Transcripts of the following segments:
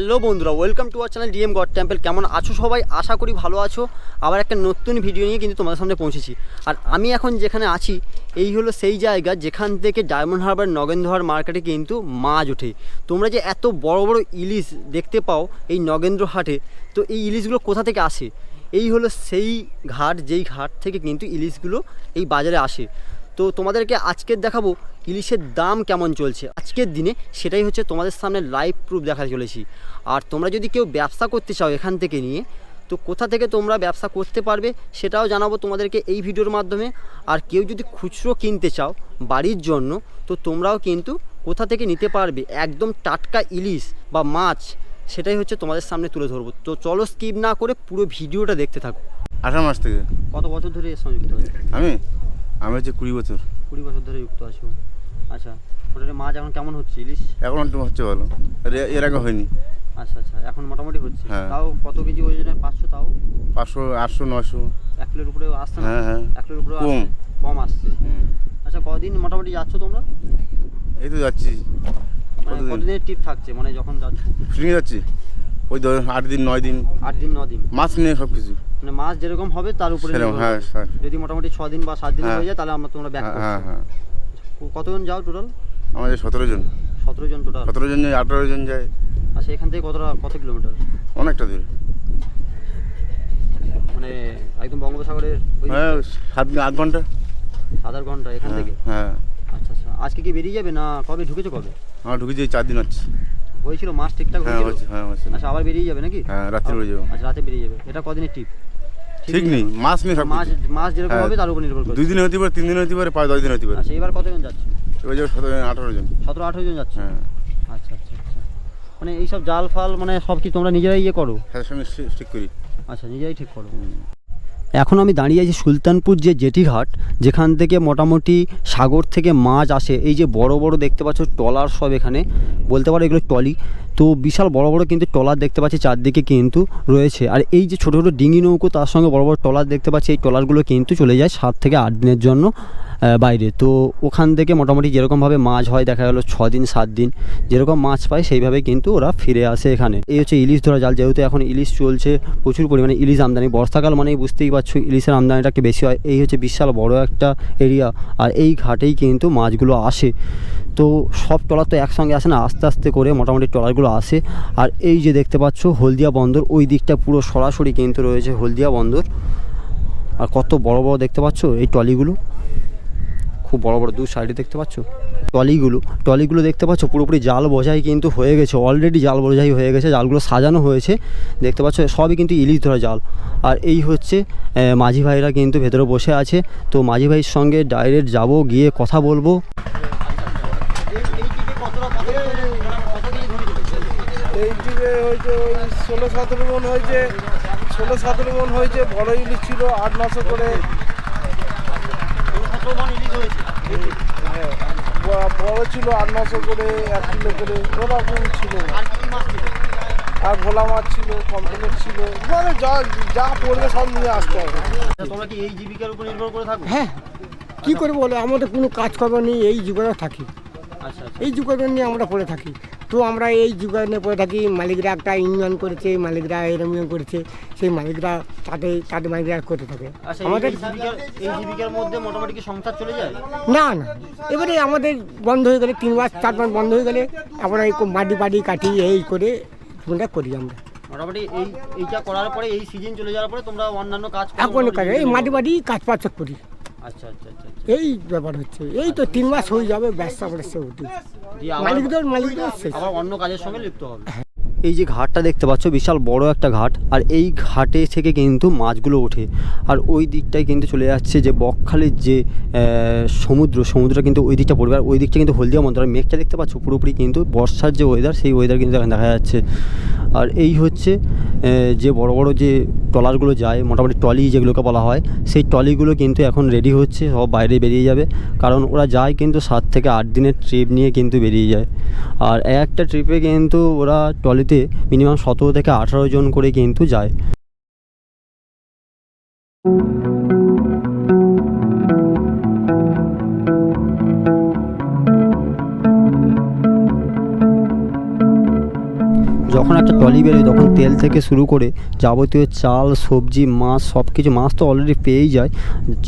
Hello বন্ধুরা welcome to our channel DM god temple কেমন আছো সবাই? আশা করি ভালো আছো। আবার একটা নতুন ভিডিও নিয়ে কিন্তু তোমাদের সামনে পৌঁছেছি। আর আমি এখন যেখানে আছি, এই হলো সেই জায়গা যেখান থেকে ডায়মন্ড হারবার নগেন্দ্রহার মার্কেটে কিন্তু মাছ ওঠে। তোমরা যে এত বড় বড় ইলিশ দেখতে পাও এই নগেন্দ্র হাটে, তো এই ইলিশগুলো কোথা থেকে আসে? এই হলো সেই ঘাট, যেই ঘাট থেকে কিন্তু ইলিশগুলো এই বাজারে আসে। তো তোমাদেরকে আজকের দেখাবো ইলিশের দাম কেমন চলছে। আজকের দিনে সেটাই হচ্ছে তোমাদের সামনে লাইভ প্রুফ দেখা চলেছি। আর তোমরা যদি কেউ ব্যবসা করতে চাও এখান থেকে নিয়ে তো কোথা থেকে তোমরা ব্যবসা করতে পারবে সেটাও জানাব তোমাদেরকে এই ভিডিওর মাধ্যমে। আর কেউ যদি খুচরো কিনতে চাও বাড়ির জন্য তো তোমরাও কিন্তু কোথা থেকে নিতে পারবে একদম টাটকা ইলিশ বা মাছ সেটাই হচ্ছে তোমাদের সামনে তুলে ধরবো। তো চলো স্কিপ না করে পুরো ভিডিওটা দেখতে থাকো। আঠারো মাস থেকে। কত বছর ধরে সঙ্গে আমি? আমি হচ্ছে কুড়ি বছর। কুড়ি বছর ধরে যুক্ত আছো। আচ্ছা ওটাতে মাছ এখন কেমন হচ্ছে ইলিশ? এখন হচ্ছে ভালো। এর আগে হয়নি। আচ্ছা আচ্ছা এখন মোটামুটি হচ্ছে। হ্যাঁ। তাও কত কেজি ওজনের পাঁচশো তাও? পাঁচশো আটশো নশো এক কিলোর উপরে আসছে না? হ্যাঁ, হ্যাঁ। এক কিলোর উপরে কম। কম আসছে। আচ্ছা কদিন মোটামুটি যাচ্ছ তোমরা? এই তো যাচ্ছি। মানে কতদিনের ট্রিপ থাকছে? মানে যখন যাচ্ছ শুনে যাচ্ছি ওই ধর আট দিন নয় দিন। আট দিন ন দিন। মাছ নিয়ে সব কিছু মানে মাছ যেরকম হবে তার উপরে সেরকম, হ্যাঁ, স্যার। যদি মোটামুটি ছ দিন বা সাত দিন হ্যাঁ। হয়ে যায় তাহলে আমরা তোমরা ব্যাক হ্যাঁ হ্যাঁ হ্যাঁ। কতজন যাও টোটাল আমাদের সতেরো জন। সতেরো জন টোটাল সতেরো জন যায় আঠারো জন যায়। আচ্ছা এখান থেকে কতটা কত কিলোমিটার অনেকটা দূর। মানে একদম বঙ্গোপসাগরের হ্যাঁ সাত আট ঘণ্টা। সাত আট ঘণ্টা এখান হ্যাঁ থেকে? হ্যাঁ। আচ্ছা আচ্ছা। আজকে কি বেরিয়ে যাবে না কবে? ঢুকেছো কবে? আমার ঢুকেছি চার দিন হচ্ছে। হয়েছিল মাস ঠিকঠাক হ্যাঁ হয়েছিল? হ্যাঁ হচ্ছে আচ্ছা আবার বেরিয়ে যাবে নাকি? হ্যাঁ রাত্রে বেরিয়ে যাব। আচ্ছা রাতে বেরিয়ে যাবে। এটা কদিনের ট্রিপ ঠিক নেই মাছ সব মাস কিছু। মাস যেরকম হ্যাঁ। হবে তার উপর নির্ভর করে দুই দিন হতে পারে তিন দিন হতে পারে পাঁচ দশ দিন হতে পারে আচ্ছা এবার কতজন যাচ্ছে? এবার যাবে সতেরো আঠারো জন। সতেরো আঠেরো জন যাচ্ছে? হ্যাঁ। আচ্ছা আচ্ছা আচ্ছা। মানে এইসব জাল ফাল মানে সব কি তোমরা নিজেরাই ইয়ে করো? হ্যাঁ সঙ্গে ঠিক করি। আচ্ছা নিজেরাই ঠিক করো। এখন আমি দাঁড়িয়ে আছি সুলতানপুর যে জেটিঘাট যেখান থেকে মোটামুটি সাগর থেকে মাছ আসে। এই যে বড় বড় দেখতে পাচ্ছ ট্রলার সব এখানে। বলতে পারো এগুলো ট্রলি। তো বিশাল বড় বড় কিন্তু ট্রলার দেখতে পাচ্ছি চারদিকে কিন্তু রয়েছে। আর এই যে ছোটো ছোটো ডিঙি নৌকো, তার সঙ্গে বড় বড় ট্রলার দেখতে পাচ্ছি, এই ট্রলারগুলো কিন্তু চলে যায় সাত থেকে আট দিনের জন্য বাইরে। তো ওখান থেকে মোটামুটি যেরকমভাবে মাছ হয়, দেখা গেলো ছ দিন, সাত দিন যেরকম মাছ পায় সেইভাবে কিন্তু ওরা ফিরে আসে এখানে। এই হচ্ছে ইলিশ ধরা জাল, যেহেতু এখন ইলিশ চলছে, প্রচুর পরিমাণে ইলিশ আমদানি। বর্ষাকাল মানেই বুঝতেই পারছ, ইলিশের আমদানিটা একটু বেশি হয়? এই হচ্ছে বিশাল বড় একটা এরিয়া আর এই ঘাটেই কিন্তু মাছগুলো আসে। তো সব টলার তো একসঙ্গে আসে না, আস্তে আস্তে করে মোটামুটি ট্রলারগুলো আসে আর এই যে দেখতে পাচ্ছ, হলদিয়া বন্দর, ওই দিকটা পুরো সরাসরি কিন্তু রয়েছে হলদিয়া বন্দর। আর কত বড় বড় দেখতে পাচ্ছ এই ট্রলিগুলো? খুব বড় বড়, দু সাইডে দেখতে পাচ্ছ? ট্রলিগুলো ট্রলিগুলো দেখতে পাচ্ছ, পুরোপুরি জাল বোঝাই কিন্তু হয়ে গেছে অলরেডি জাল বোঝাই হয়ে গেছে, জালগুলো সাজানো হয়েছে। দেখতে পাচ্ছ, সবই কিন্তু ইলিশ ধরা জাল। আর এই হচ্ছে মাঝি ভাইরা কিন্তু ভেতরে বসে আছে। তো মাঝি ভাইয়ের সঙ্গে ডাইরেক্ট যাব, গিয়ে কথা বলব। হয়েছে ওই ষোলো সতেরো মন হয়েছে ষোলো সতেরো মন হয়েছে বড় ইলিশ ছিল আট নশো করে। হ্যাঁ বড় ছিল আট নশো করে এক কিলো করে ওরকম ছিল। আর ভোলা মাছ ছিল কমপ্লেট ছিল। মানে যা যা পড়বে সব নিয়ে আসতে হবে। তোমরা কি এই জীবিকার উপর নির্ভর করে থাকো? হ্যাঁ। কি করে বলো? আমাদের কোনো কাজকর্ম নেই এই যুগে থাকি। আচ্ছা আচ্ছা। এই যুগে নিয়ে আমরা পড়ে থাকি। তো আমরা এই নিয়ে পড়ে থাকি মালিকরা একটা ইউনিয়ন করেছে মালিকরা এরম ইউনিয়ন করেছে সেই মালিকরা তাদের তাদের মালিকরা করতে থাকে। আচ্ছা আমাদের এই জীবিকার মধ্যে মোটামুটি কি সংসার চলে যায়? না না। এবারে আমাদের বন্ধ হয়ে গেলে তিন মাস চার মাস বন্ধ হয়ে গেলে আমরা এই মাটি বাড়ি কাটি এই করে জীবনটা করি আমরা। মোটামুটি এই এইটা করার পরে এই সিজন চলে যাওয়ার পরে তোমরা অন্যান্য কাজ এখন এই মাটি বাড়ি কাজ পাচ করি। আচ্ছা আচ্ছা আচ্ছা। এই ব্যাপার হচ্ছে এই তো তিন মাস হয়ে যাবে ব্যবসা করে সে উঠি মালিকদের মালিকদের আবার অন্য কাজের সঙ্গে লিপ্ত হবে। এই যে ঘাটটা দেখতে পাচ্ছ, বিশাল বড় একটা ঘাট, আর এই ঘাটে থেকে কিন্তু মাছগুলো ওঠে। আর ওই দিকটায় কিন্তু চলে যাচ্ছে যে বকখালির যে সমুদ্র, সমুদ্রটা কিন্তু ওই দিকটা পড়বে। আর ওই দিকটা কিন্তু হলদিয়া মন্দির, আর মেঘটা দেখতে পাচ্ছ পুরোপুরি কিন্তু বর্ষার যে ওয়েদার সেই ওয়েদার কিন্তু এখানে দেখা যাচ্ছে। আর এই হচ্ছে যে বড় বড় যে ট্রলারগুলো যায়, মোটামুটি ট্রলি যেগুলোকে বলা হয়, সেই ট্রলিগুলো কিন্তু এখন রেডি হচ্ছে, সব বাইরে বেরিয়ে যাবে। কারণ ওরা যায় কিন্তু সাত থেকে আট দিনের ট্রিপ নিয়ে কিন্তু বেরিয়ে যায়। আর একটা ট্রিপে কিন্তু ওরা ট্রলিতে মিনিমাম সতেরো থেকে আঠারো জন করে কিন্তু যায়। যখন একটা ট্রলি বেরোয়, তখন তেল থেকে শুরু করে যাবতীয় চাল, সবজি, মাছ সব কিছু মাছ তো অলরেডি পেয়েই যায়।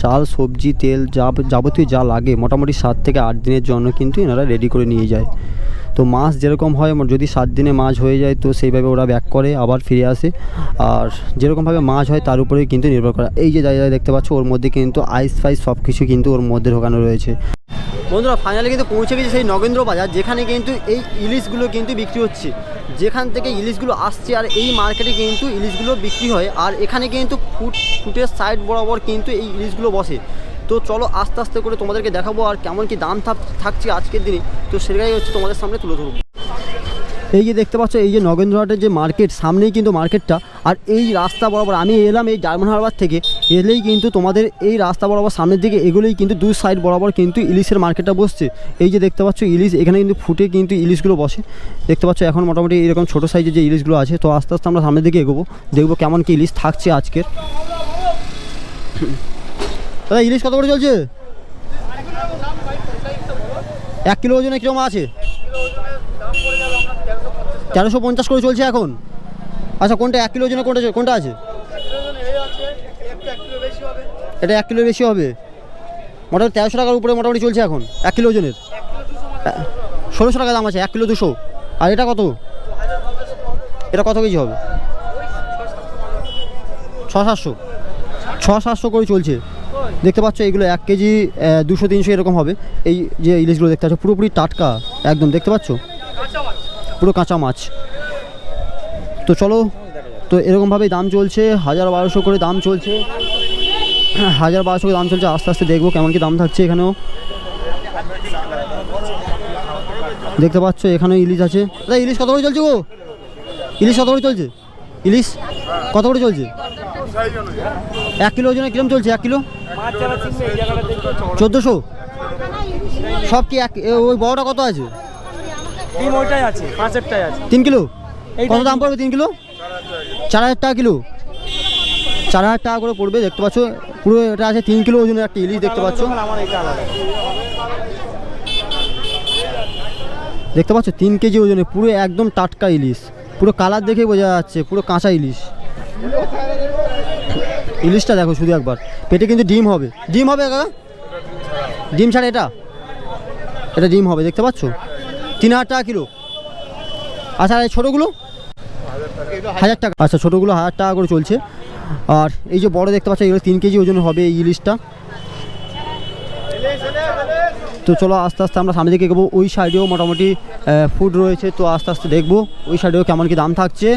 চাল, সবজি, তেল, যা যাবতীয় যা লাগে, মোটামুটি সাত থেকে আট দিনের জন্য কিন্তু এনারা রেডি করে নিয়ে যায়। তো মাছ যেরকম হয় যদি সাত দিনে মাছ হয়ে যায়, তো সেইভাবে ওরা ব্যাক করে, আবার ফিরে আসে। আর যেরকমভাবে মাছ হয়, তার উপরেই কিন্তু নির্ভর করে। এই যে জায়গায় দেখতে পাচ্ছ, ওর মধ্যে কিন্তু আইস ফাইস সব কিছু কিন্তু ওর মধ্যে ঢোকানো রয়েছে। বন্ধুরা ফাইনালি কিন্তু পৌঁছে গেছে সেই নগেন্দ্র বাজার, যেখানে কিন্তু এই ইলিশগুলো কিন্তু বিক্রি হচ্ছে। যেখান থেকে ইলিশগুলো আসছে, আর এই মার্কেটে কিন্তু ইলিশগুলো বিক্রি হয়। আর এখানে কিন্তু ফুট, ফুটের সাইড বরাবর কিন্তু এই ইলিশগুলো বসে। তো চলো আস্তে আস্তে করে তোমাদেরকে দেখাবো আর কেমন কি দাম থাক থাকছে আজকের দিনে। তো সেটাই হচ্ছে তোমাদের সামনে তুলে ধরবো। এই যে দেখতে পাচ্ছ, এই যে নগেন্দ্রহাটের যে মার্কেট, সামনেই কিন্তু মার্কেটটা। আর এই রাস্তা বরাবর আমি এলাম এই ডায়মন্ড হারবার থেকে। এলেই কিন্তু তোমাদের এই রাস্তা বরাবর সামনের দিকে, এগুলোই কিন্তু দু সাইড বরাবর কিন্তু ইলিশের মার্কেটটা বসছে। এই যে দেখতে পাচ্ছ, ইলিশ, এখানে কিন্তু ফুটে কিন্তু ইলিশগুলো বসে। দেখতে পাচ্ছ, এখন মোটামুটি এরকম ছোটো সাইজের যে ইলিশগুলো আছে, তো আস্তে আস্তে আমরা সামনের দিকে এগোবো। দেখব কেমন কি ইলিশ থাকছে আজকের। দাদা, ইলিশ কত করে চলছে? এক কিলো ওজনে কীরকম আছে? তেরোশো পঞ্চাশ করে চলছে এখন। আচ্ছা কোনটা এক কিলো ওজনে কোনটা কোনটা আছে? এটা এক কিলো বেশি হবে। মোটামুটি তেরোশো টাকার উপরে মোটামুটি চলছে এখন, এক কিলো ওজনের। ষোলোশো টাকা দাম আছে, এক কিলো দুশো। আর এটা কত? এটা কত কেজি হবে? ছ সাতশো। ছ সাতশো করে চলছে। দেখতে পাচ্ছ এইগুলো এক কেজি দুশো, তিনশো এরকম হবে। এই যে ইলিশগুলো দেখতে পাচ্ছ, পুরোপুরি টাটকা, একদম, দেখতে পাচ্ছ? পুরো কাঁচা মাছ। তো চলো, তো এরকমভাবেই দাম চলছে, হাজার বারোশো করে দাম চলছে। হাজার বারোশো করে দাম চলছে, আস্তে আস্তে দেখব কেমন কি দাম থাকছে এখানেও। দেখতে পাচ্ছ, এখানেও ইলিশ আছে। ইলিশ কত করে চলছে গো? ইলিশ কত করে চলছে? ইলিশ কত করে চলছে? এক কিলো ওজনে কিরম চলছে? এক কিলো? চোদ্দোশো? সব কি এক ওই বড়টা কত আছে? ডিম ওইটাই আছে পাঁচেরটাই আছে। তিন কিলো? কত দাম পড়বে তিন কিলো? চার হাজার টাকা কিলো। চার হাজার টাকা করে পড়বে দেখতে পাচ্ছ। পুরো এটা আছে তিন কিলো ওজনের একটা ইলিশ দেখতে পাচ্ছ। দেখতে পাচ্ছ তিন কেজি ওজনে পুরো একদম টাটকা ইলিশ। পুরো কালার দেখেই বোঝা যাচ্ছে পুরো কাঁচা ইলিশ। ইলিশটা দেখো শুধু একবার। পেটে কিন্তু ডিম হবে। ডিম হবে কাকা? ডিম ছাড়া এটা? এটা ডিম হবে, দেখতে পাচ্ছ? তিন হাজার টাকা কিলো। আচ্ছা আর ছোটোগুলো? হাজার টাকা। আচ্ছা ছোটোগুলো হাজার টাকা করে চলছে। আর এই যে বড় দেখতে পাচ্ছ, এগুলো তিন কেজি ওজন হবে এই ইলিশটা। তো চলো, আস্তে আস্তে আমরা সামনে দিকে এগোবো। ওই সাইডেও মোটামুটি ফুড রয়েছে, তো আস্তে আস্তে দেখব। ওই সাইডেও কেমন কি দাম থাকছে।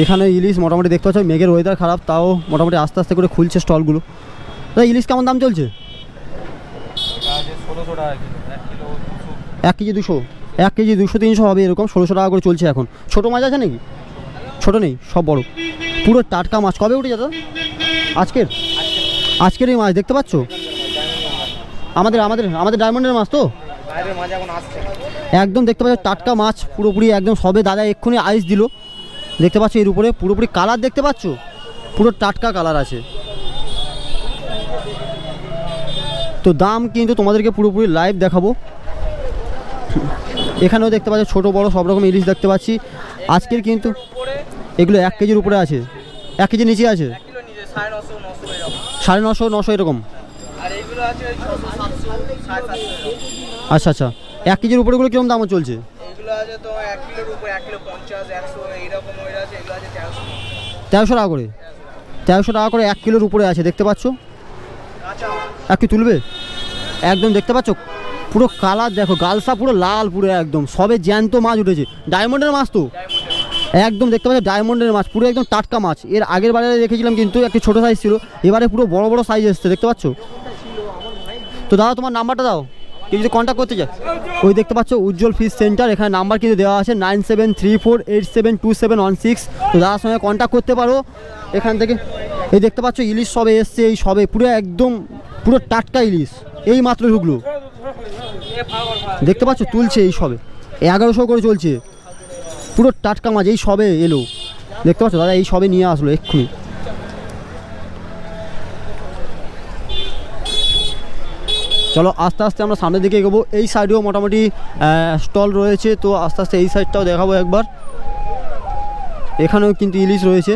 এখানে ইলিশ মোটামুটি দেখতে পাচ্ছ, মেঘের ওয়েদার খারাপ, তাও মোটামুটি আস্তে আস্তে করে খুলছে স্টলগুলো। দাদা ইলিশ কেমন দাম চলছে? এক কেজি দুশো। এক কেজি দুশো তিনশো হবে এরকম, ষোলোশো টাকা করে চলছে এখন। ছোটো মাছ আছে নাকি? ছোটো নেই, সব বড়। পুরো টাটকা মাছ। কবে উঠে দাদা? আজকের? আজকের এই মাছ, দেখতে পাচ্ছ? আমাদের আমাদের আমাদের ডায়মন্ডের মাছ তো? একদম দেখতে পাচ্ছ, টাটকা মাছ পুরোপুরি একদম। সবে দাদা এক্ষুনি আইস দিল। দেখতে পাচ্ছ এর উপরে, পুরোপুরি কালার দেখতে পাচ্ছ? পুরো টাটকা কালার আছে। তো দাম কিন্তু তোমাদেরকে পুরোপুরি লাইভ দেখাবো। এখানেও দেখতে পাচ্ছ, ছোট, বড়, সব রকম ইলিশ দেখতে পাচ্ছি। আজকের কিন্তু এগুলো এক কেজির উপরে আছে। এক কেজি নিচে আছে? সাড়ে নশো নশো এরকম। আচ্ছা আচ্ছা। এক কেজির উপরেগুলো কীরকম দামও চলছে? আছে তো এক কিলোর উপর এক কিলো পঞ্চাশ একশো এইরকম আছে এগুলো আছে তেরোশো তেরোশো টাকা করে? তেরোশো টাকা করে এক কিলোর উপরে আছে দেখতে পাচ্ছ? এক কি তুলবে? একদম দেখতে পাচ্ছ? পুরো কালার দেখো গালসা পুরো লাল পুরো একদম। সবে জ্যান্ত মাছ উঠেছে। ডায়মন্ডের মাছ তো? একদম দেখতে পাচ্ছ ডায়মন্ডের মাছ পুরো একদম টাটকা মাছ। এর আগের বারে দেখেছিলাম কিন্তু একটু ছোটো সাইজ ছিল এবারে পুরো বড় বড় সাইজ এসছে দেখতে পাচ্ছ? তো দাদা তোমার নাম্বারটা দাও। কেউ যদি কন্ট্যাক্ট করতে চায়, ওই দেখতে পাচ্ছ উজ্জ্বল ফিশ সেন্টার এখানে নাম্বার কিন্তু দেওয়া আছে nine seven three four eight seven two seven one six. তো দাদার সঙ্গে কন্ট্যাক্ট করতে পারো, এখান থেকে, এই দেখতে পাচ্ছ ইলিশ সবে এসছে, এই সবে পুরো একদম, পুরো টাটকা ইলিশ, এই মাত্র ঢুকলো। দেখতে পাচ্ছ তুলছে এই সবে, এগারোশো করে চলছে। পুরো টাটকা মাছ, এই সবে এলো। দেখতে পাচ্ছ দাদা, এই সবে নিয়ে আসলো এক্ষুনি। চলো আস্তে আস্তে আমরা সামনের দিকে এগোবো। এই সাইডেও মোটামুটি স্টল রয়েছে, তো আস্তে আস্তে এই সাইডটাও দেখাবো একবার। এখানেও কিন্তু ইলিশ রয়েছে।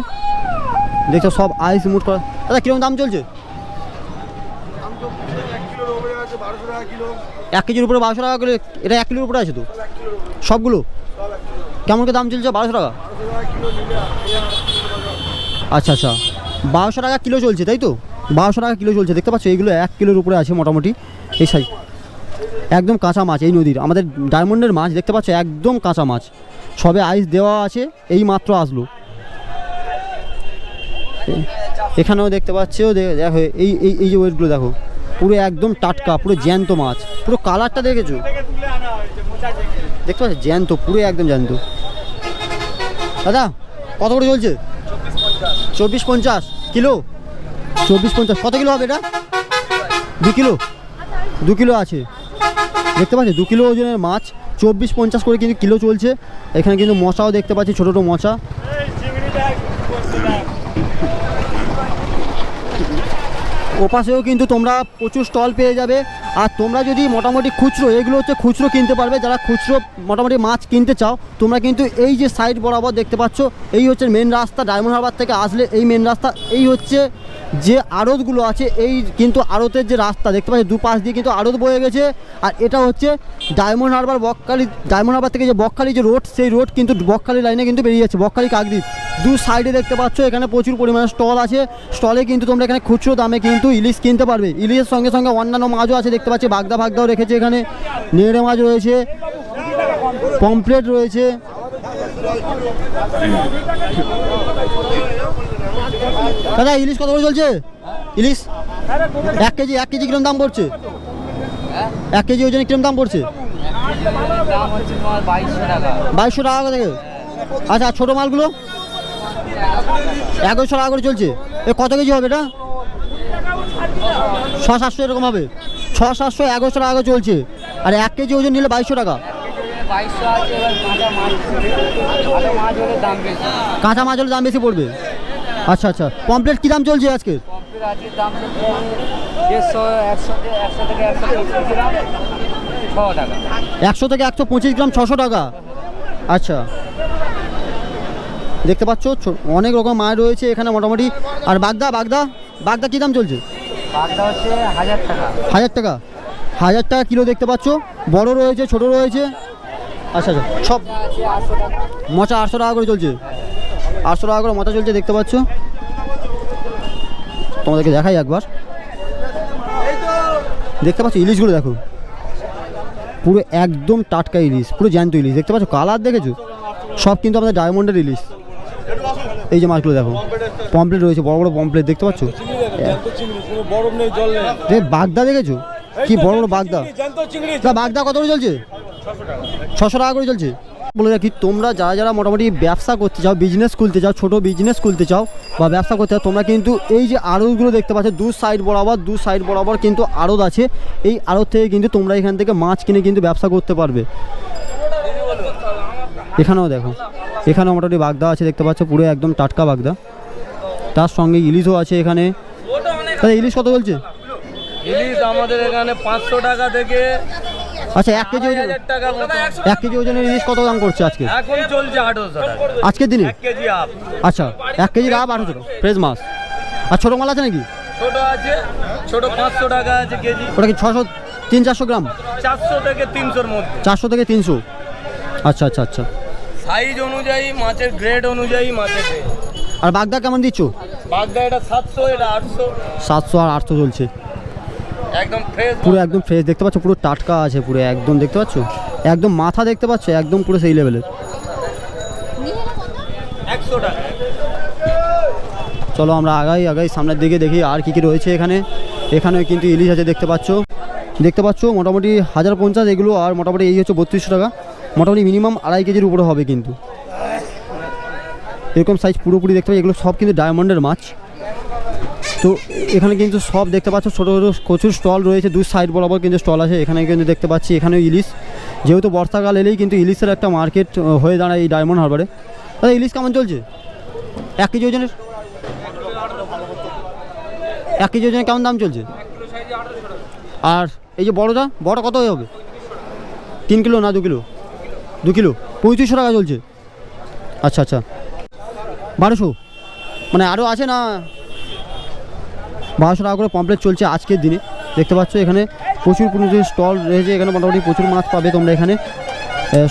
দেখছ, সব আইস মুট করা। দাদা, কীরকম দাম চলছে? এক কেজির উপরে বারোশো টাকা করে, এটা এক কিলোর উপরে আছে তো? সবগুলো? কেমন করে দাম চলছে বারোশো টাকা? আচ্ছা আচ্ছা। বারোশো টাকা কিলো চলছে, তাই তো? বারোশো টাকা কিলো চলছে, দেখতে পাচ্ছ এইগুলো এক কিলোর উপরে আছে মোটামুটি। এই সাইজ। একদম কাঁচা মাছ এই নদীর। আমাদের ডায়মন্ডের মাছ দেখতে পাচ্ছ, একদম কাঁচা মাছ। সবে আইস দেওয়া আছে, এই মাত্র আসলো। এখানেও দেখতে পাচ্ছ দেখো, এই এই এই যে ওয়েটগুলো দেখো। পুরো একদম টাটকা, পুরো জ্যান্ত মাছ। পুরো কালারটা দেখেছ? দেখতে পাচ্ছ? জ্যান্ত, পুরো একদম জ্যান্ত। দাদা, কত করে চলছে? চব্বিশ পঞ্চাশ। কিলো? চব্বিশ পঞ্চাশ। কত কিলো হবে এটা? দু কিলো? দু কিলো আছে। দেখতে পাচ্ছি দু কিলো ওজনের মাছ, চব্বিশ পঞ্চাশ করে কিন্তু কিলো চলছে। এখানে কিন্তু মশাও দেখতে পাচ্ছি, ছোটো ছোটো মশা। ওপাশেও কিন্তু তোমরা প্রচুর স্টল পেয়ে যাবে। আর তোমরা যদি মোটামুটি খুচরো, এগুলো হচ্ছে খুচরো কিনতে পারবে। যারা খুচরো মোটামুটি মাছ কিনতে চাও, তোমরা কিন্তু এই যে সাইড বরাবর দেখতে পাচ্ছ, এই হচ্ছে মেন রাস্তা ডায়মন্ড হারবার থেকে আসলে এই মেন রাস্তা। এই হচ্ছে যে আড়তগুলো আছে, এই কিন্তু আড়তের যে রাস্তা, দেখতে পাচ্ছি দুপাশ দিয়ে কিন্তু আড়ত বয়ে গেছে। আর এটা হচ্ছে Diamond Harbour Bakkhali Diamond Harbour থেকে যে বকখালি যে রোড সেই রোড কিন্তু বকখালি লাইনে কিন্তু বেরিয়ে যাচ্ছে, বকখালি কাকদ্বীপ। দু সাইডে দেখতে পাচ্ছ, এখানে প্রচুর পরিমাণে স্টল আছে। স্টলে কিন্তু তোমরা এখানে খুচরো দামে কিন্তু ইলিশ কিনতে পারবে। ইলিশের সঙ্গে সঙ্গে অন্যান্য মাছও আছে, দেখতে পাচ্ছি, বাগদা ফাগদাও রেখেছে এখানে। নেড়ে মাছ রয়েছে পমপ্লেট রয়েছে। দাদা, ইলিশ কত করে চলছে? ইলিশ এক কেজি এক কেজি কিরম দাম পড়ছে? এক কেজি ওজনে কিরম দাম পড়ছে? বাইশশো টাকা করে থেকে। আচ্ছা ছোটো মালগুলো? এগারোশো টাকা করে চলছে। এ, কত কেজি হবে এটা? ছ সাতশো এরকম হবে। ছ সাতশো এগারোশো টাকা চলছে। আর এক কেজি ওজন নিলে বাইশশো টাকা। কাঁচা মাছ হলে দাম বেশি পড়বে। আচ্ছা আচ্ছা। পমপ্লেট কী দাম চলছে আজকে? একশো থেকে একশো পঁচিশ গ্রাম ছশো টাকা। আচ্ছা। দেখতে পাচ্ছ অনেক রকম মাছ রয়েছে এখানে মোটামুটি। আর বাগদা বাগদা বাগদা কী দাম চলছে? হাজার টাকা? হাজার টাকা কিলো দেখতে পাচ্ছ? বড় রয়েছে, ছোট রয়েছে। আচ্ছা আচ্ছা সব মোচা আটশো টাকা করে চলছে। আটশো টাকা করে মোচা চলছে দেখতে পাচ্ছ? তোমাদেরকে দেখাই একবার। দেখতে পাচ্ছ? ইলিশগুলো দেখো। পুরো একদম টাটকা ইলিশ, পুরো জ্যান্ত ইলিশ। দেখতে পাচ্ছ? কালার দেখেছ? সব কিন্তু আমাদের ডায়মন্ডের ইলিশ। এই যে মাছগুলো দেখো পমপ্লেট রয়েছে, বড় বড় পমপ্লেট দেখতে পাচ্ছ? বাগদা দেখেছ? কি বড় বড় বাগদা? বাগদা কত করে চলছে? ছশো টাকা করে চলছে। বলে রাখি, তোমরা যারা যারা মোটামুটি ব্যবসা করতে চাও বিজনেস খুলতে চাও, ছোট বিজনেস খুলতে চাও বা ব্যবসা করতে চাও, তোমরা কিন্তু এই যে আড়তগুলো দেখতে পাচ্ছ, দু সাইড বরাবর, দু সাইড বরাবর কিন্তু আড়ত আছে। এই আড়ত থেকে কিন্তু তোমরা এখান থেকে মাছ কিনে কিন্তু ব্যবসা করতে পারবে। এখানেও দেখো। এখানেও মোটামুটি বাগদা আছে দেখতে পাচ্ছ পুরো একদম টাটকা বাগদা। তার সঙ্গে ইলিশও আছে এখানে। তাহলে ইলিশ কত বলছে? ইলিশ আমাদের এখানে পাঁচশো টাকা থেকে আচ্ছা এক কেজি ওজন এক কেজি ওজনের ইলিশ কত দাম করছে আজকে? এখন চলছে আঠারোশো আজকের দিনে? KG up. আচ্ছা এক কেজি আপ আঠারোশো ফ্রেশ মাছ। আর ছোটো মাল আছে নাকি? ছোট আছে ছোট পাঁচশো টাকা আছে কেজি। ওটা কি ছশো তিন চারশো গ্রাম? চারশো থেকে তিনশোর মধ্যে। চারশো থেকে তিনশো। আচ্ছা আচ্ছা আচ্ছা। সাইজ অনুযায়ী মাছের গ্রেড অনুযায়ী মাছের। আর বাগদা কেমন দিচ্ছ? বাগদা এটা সাতশো এটা আটশো। সাতশো আর আটশো চলছে। একদম ফ্রেশ পুরো একদম ফ্রেশ দেখতে পাচ্ছ পুরো টাটকা আছে পুরো একদম দেখতে পাচ্ছ? একদম মাথা দেখতে পাচ্ছ একদম পুরো সেই লেভেলের একশো টাকা। চলো আমরা আগাই আগাই সামনের দিকে দেখি আর কি কি রয়েছে এখানে। এখানে কিন্তু ইলিশ আছে দেখতে পাচ্ছ। দেখতে পাচ্ছ মোটামুটি হাজার পঞ্চাশ এগুলো আর মোটামুটি এই হচ্ছে বত্রিশশো টাকা। মোটামুটি মিনিমাম আড়াই কেজির উপরে হবে কিন্তু। এরকম সাইজ পুরোপুরি দেখতে পাচ্ছি। এগুলো সব কিন্তু ডায়মন্ডের মাছ। তো এখানে কিন্তু সব দেখতে পাচ্ছ, ছোটো ছোটো প্রচুর স্টল রয়েছে। দু সাইড বরাবর কিন্তু স্টল আছে। এখানে কিন্তু দেখতে পাচ্ছি, এখানেও ইলিশ। যেহেতু বর্ষাকাল এলেই কিন্তু ইলিশের একটা মার্কেট হয়ে দাঁড়ায় এই ডায়মন্ড হারবারে। দাদা, ইলিশ কেমন চলছে? এক কেজি ওজনের? এক কেজি ওজনের কেমন দাম চলছে? আর এই যে বড়টা বড় কত হবে? তিন কিলো না দু কিলো? দু কিলো। পঁয়ত্রিশশো টাকা চলছে। আচ্ছা আচ্ছা। বারোশো। মানে আরও আছে না? বারোশো টাকা করে পমপ্লেট চলছে আজকের দিনে। দেখতে পাচ্ছ এখানে প্রচুর প্রচুর স্টল রয়েছে, এখানে মোটামুটি প্রচুর মাছ পাবে তোমরা এখানে।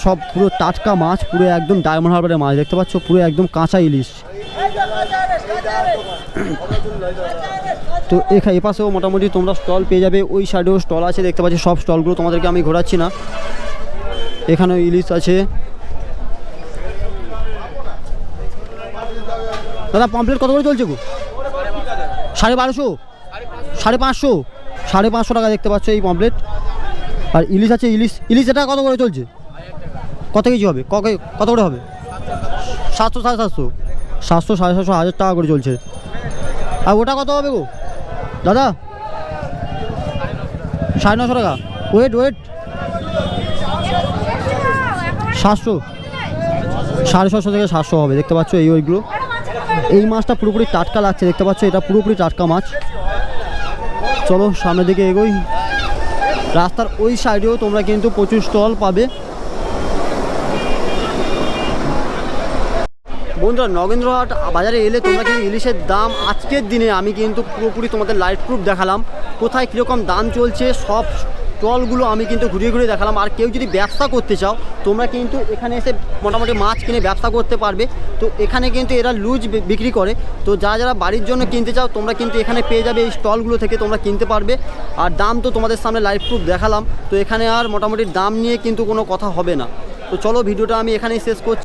সব পুরো টাটকা মাছ, পুরো একদম ডায়মন্ড হারবারের মাছ। দেখতে পাচ্ছ পুরো একদম কাঁচা ইলিশ। তো এখানে এপাশেও মোটামুটি তোমরা স্টল পেয়ে যাবে। ওই সাইডেও স্টল আছে, দেখতে পাচ্ছি সব স্টলগুলো তোমাদেরকে আমি ঘোরাচ্ছি না। এখানেও ইলিশ আছে। দাদা পমপ্লেট কত করে চলছে গো? সাড়ে বারোশো? সাড়ে পাঁচশো? সাড়ে পাঁচশো টাকা দেখতে পাচ্ছ এই পমপ্লেট আর ইলিশ আছে, ইলিশ ইলিশ এটা কত করে চলছে? কত কেজি হবে? কত করে হবে? সাতশো, সাড়ে সাতশো। সাতশো, সাড়ে সাতশো, হাজার টাকা করে চলছে। আর ওটা কত হবে গো? দাদা, সাড়ে নশো টাকা। ওয়েট ওয়েট সাতশো, সাড়ে ছশো থেকে সাতশো হবে, দেখতে পাচ্ছ এই ওইগুলো। এই মাছটা পুরোপুরি টাটকা লাগছে, দেখতে পাচ্ছ এটা পুরোপুরি টাটকা মাছ। চলো সামনের দিকে এগোই। রাস্তার ওই সাইডেও তোমরা কিন্তু প্রচুর স্টল পাবে। বন্ধুরা, নগেন্দ্রহাট বাজারে এলে তোমরা কিন্তু ইলিশের দাম আজকের দিনে আমি কিন্তু পুরোপুরি তোমাদের লাইভ প্রুফ দেখালাম। কোথায় কীরকম দাম চলছে, সব স্টলগুলো আমি কিন্তু ঘুরিয়ে ঘুরিয়ে দেখালাম। আর কেউ যদি ব্যবসা করতে চাও, তোমরা কিন্তু এখানে এসে মোটামুটি মাছ কিনে ব্যবসা করতে পারবে। তো এখানে কিন্তু এরা লুজ বিক্রি করে। তো যারা যারা বাড়ির জন্য কিনতে চাও, তোমরা কিন্তু এখানে পেয়ে যাবে এই স্টলগুলো থেকে তোমরা কিনতে পারবে। আর দাম তো তোমাদের সামনে লাইভ প্রুফ দেখালাম। তো এখানে আর মোটামুটি দাম নিয়ে কিন্তু কোনো কথা হবে না। তো চলো, ভিডিওটা আমি এখানেই শেষ করছি।